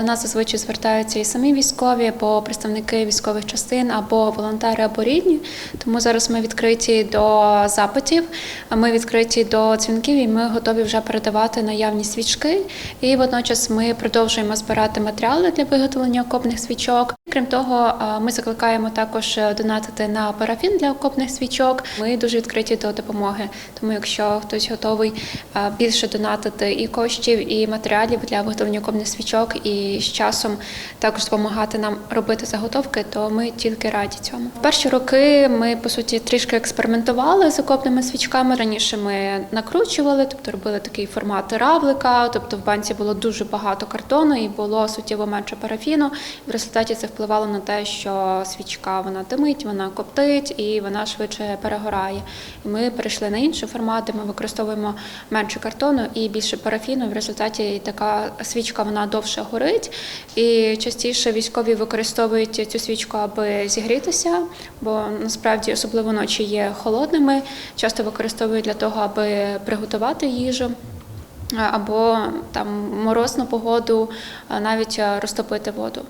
До нас зазвичай звертаються і самі військові, або представники військових частин, або волонтери, або рідні. Тому зараз ми відкриті до запитів, а ми відкриті до дзвінків, і ми готові вже передавати наявні свічки. І водночас ми продовжуємо збирати матеріали для виготовлення окопних свічок. Крім того, ми закликаємо також е, донатити на парафін для окопних свічок. Ми дуже відкриті до допомоги. Тому, якщо хтось готовий більше донатити і коштів, і матеріалів для виготовлення окопних свічок, і з часом також допомагати нам робити заготовки, то ми тільки раді цьому. В перші роки ми по суті трішки експериментували з окопними свічками. Раніше ми накручували, тобто робили такий формат равлика. Тобто в банці було дуже багато картону і було суттєво менше парафіну. В результаті це впливало на те, що свічка вона димить, вона коптить і вона швидше перегорає. І ми перейшли на інші формати. Ми використовуємо менше картону і більше парафіну. В результаті така свічка вона довше горить. І частіше військові використовують цю свічку, аби зігрітися, бо насправді особливо ночі є холодними. Часто використовують для того, аби приготувати їжу. Або там морозну погоду, навіть розтопити воду.